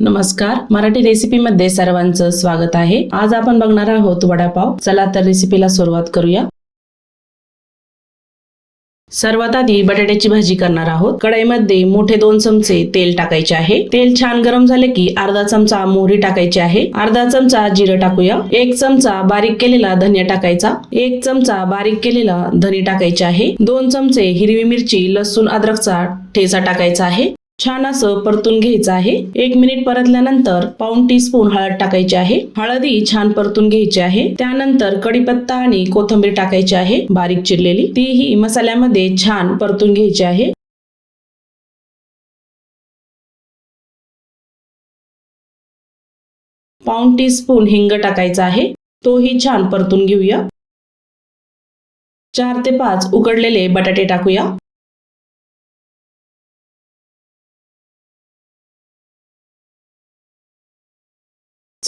नमस्कार. मराठी रेसिपी मध्ये सर्वांचं स्वागत आहे. आज आपण बघणार आहोत वडापाव. चला तर रेसिपीला सुरुवात करूया. सर्वात आधी बटाट्याची भाजी करणार आहोत. कढईमध्ये मोठे दोन चमचे तेल टाकायचे आहे. तेल छान गरम झाले की अर्धा चमचा मोहरी टाकायची आहे. अर्धा चमचा जिरं टाकूया. एक चमचा बारीक केलेला धनिया टाकायचा. एक चमचा बारीक केलेला धनी टाकायचे आहे. दोन चमचे हिरवी मिरची लसूण अद्रकचा ठेचा टाकायचा आहे. छान असं परतून घ्यायचं आहे. एक मिनिट परतल्यानंतर पाऊन टी स्पून हळद टाकायची आहे. हळदी छान परतून घ्यायची आहे. त्यानंतर कढीपत्ता आणि कोथिंबीर टाकायची आहे. बारीक चिरलेली. तीही मसाल्यामध्ये छान परतून घ्यायची आहे. पाऊन टी स्पून हिंग टाकायचा आहे. तोही छान परतून घेऊया. चार ते पाच उकडलेले बटाटे टाकूया.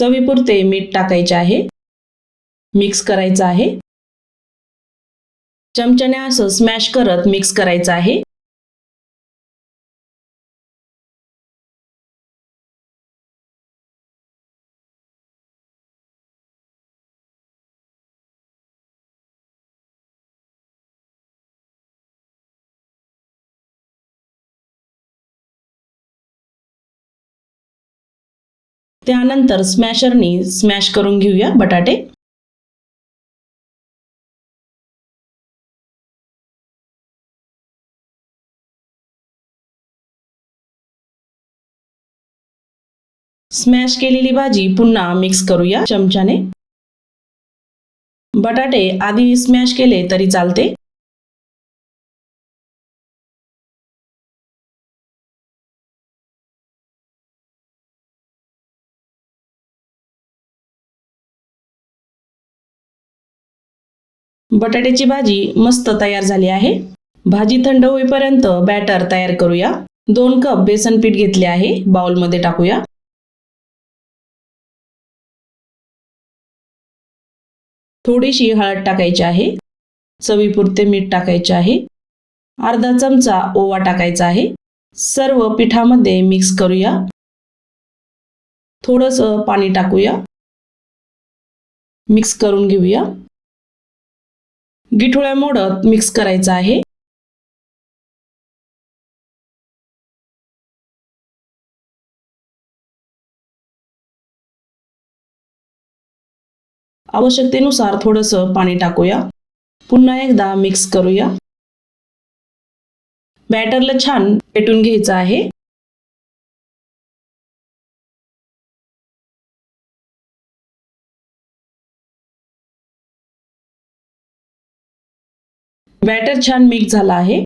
चवीपुरते मीठ टाकायचे आहे. मिक्स करायचं आहे. चमच्याने असं स्मॅश करत मिक्स करायचं आहे. त्यानंतर स्मॅशरनी स्मॅश करून घेऊया बटाटे. स्मॅश केलेली भाजी पुन्हा मिक्स करूया चमच्याने. बटाटे आधी स्मॅश केले तरी चालते. बटाट्याची भाजी मस्त तयार झाली आहे. भाजी थंड होईपर्यंत बॅटर तयार करूया. दोन कप बेसन पीठ घेतले आहे. बाउलमध्ये टाकूया. थोडीशी हळद टाकायची आहे. चवीपुरते मीठ टाकायचे आहे. अर्धा चमचा ओवा टाकायचा आहे. सर्व पिठामध्ये मिक्स करूया. थोडंसं पाणी टाकूया. मिक्स करून घेऊया. गिठोळ्या मोडत मिक्स करायचं आहे. आवश्यकतेनुसार थोडस पाणी टाकूया. पुन्हा एकदा मिक्स करूया. बॅटरला छान पेटून घ्यायचं आहे. बॅटर छान मिक्स झाला आहे.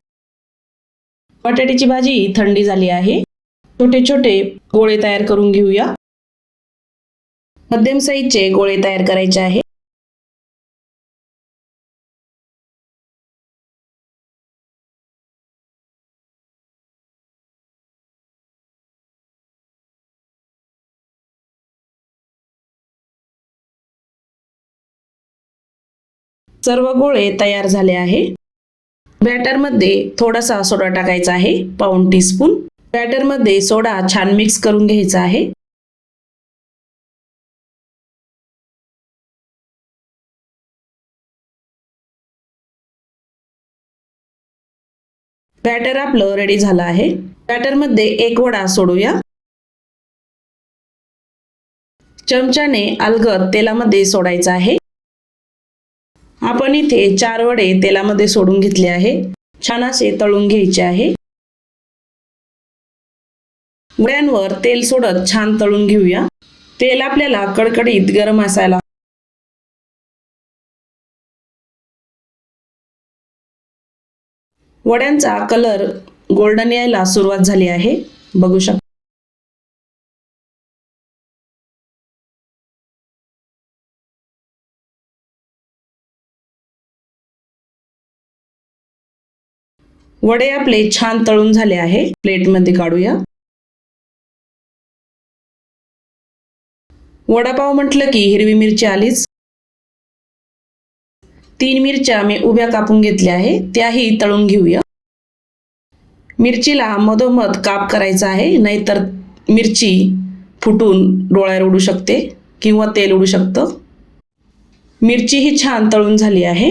बटाट्याची भाजी थंडी झाली आहे. छोटे छोटे गोळे तयार करून घेऊया. मध्यम साईजचे गोळे तयार करायचे आहे. सर्व गोळे तयार झाले आहे. बॅटरमध्ये थोडासा सोडा टाकायचा आहे पाऊन टीस्पून बॅटरमध्ये सोडा छान मिक्स करून घ्यायचा आहे. बॅटर आपलं रेडी झालं आहे. बॅटरमध्ये एक वडा सोडूया. चमच्याने अलगद तेलामध्ये सोडायचा आहे. आपण इथे चार वडे तेलामध्ये सोडून घेतले आहे. छान असे तळून घ्यायचे आहे. वड्यांवर तेल सोडत छान तळून घेऊया. तेल आपल्याला कडकडीत गरम असायला वड्यांचा कलर गोल्डन यायला सुरुवात झाली आहे. बघू शकता. वडे आपले छान तळून झाले आहे. प्लेटमध्ये काढूया. वडापाव म्हटलं की हिरवी मिरची आलीच. तीन मिरच्या मी उभ्या कापून घेतल्या आहे. त्याही तळून घेऊया. मिरचीला मधोमध काप करायचा आहे. नाहीतर मिरची फुटून डोळ्यावर उडू शकते किंवा तेल उडू शकतं. मिरची ही छान तळून झाली आहे.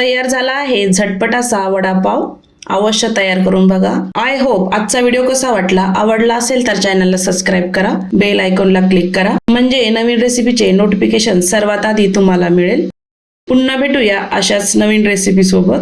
तयार झाला आहे. झटपट असा वडापाव अवश्य तयार करून बघा. आय होप आजचा व्हिडिओ कसा वाटला? आवडला असेल तर चॅनलला सबस्क्राईब करा. बेल आयकॉनला क्लिक करा. म्हणजे नवीन रेसिपीचे नोटिफिकेशन सर्वात आधी तुम्हाला मिळेल. पुन्हा भेटूया अशाच नवीन रेसिपी सोबत.